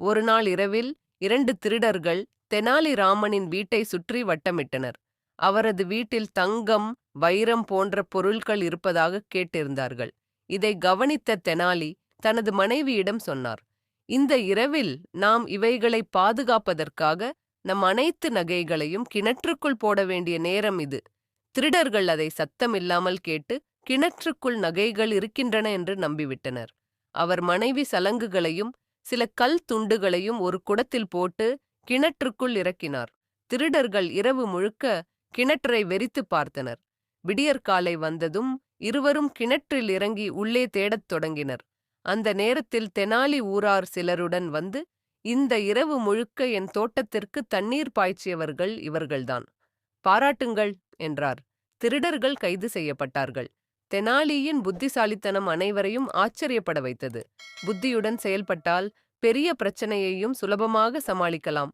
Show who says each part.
Speaker 1: ஒரு நாள் இரவில் இரண்டு திருடர்கள் தெனாலிராமனின் வீட்டை சுற்றி வட்டமிட்டனர். அவரது வீட்டில் தங்கம் வைரம் போன்ற பொருட்கள் இருப்பதாக கேட்டிருந்தார்கள். இதை கவனித்த தெனாலி தனது மனைவியிடம் சொன்னார் இந்த இரவில் நாம் இவைகளை பாதுகாப்பதற்காக நம் அனைத்து நகைகளையும் கிணற்றுக்குள் போட வேண்டிய நேரம் இது. திருடர்கள் அதை சத்தமில்லாமல் கேட்டு கிணற்றுக்குள் நகைகள் இருக்கின்றன என்று நம்பிவிட்டனர். அவர் மனைவி சலங்குகளையும் சில கல் துண்டுகளையும் ஒரு குடத்தில் போட்டு கிணற்றுக்குள் இறக்கினார். திருடர்கள் இரவு முழுக்க கிணற்றை வெறித்து பார்த்தனர். விடியற்காலை வந்ததும் இருவரும் கிணற்றில் இறங்கி உள்ளே தேடத் தொடங்கினர். அந்த நேரத்தில் தெனாலி ஊரார் சிலருடன் வந்து இந்த இரவு முழுக்க என் தோட்டத்திற்கு தண்ணீர் பாய்ச்சியவர்கள் இவர்கள்தான். பாராட்டுங்கள் என்றார். திருடர்கள் கைது செய்யப்பட்டார்கள். தெனாலியின் புத்திசாலித்தனம் அனைவரையும் ஆச்சரியப்பட வைத்தது. புத்தியுடன் செயல்பட்டால் பெரிய பிரச்சனையையும் சுலபமாக சமாளிக்கலாம்.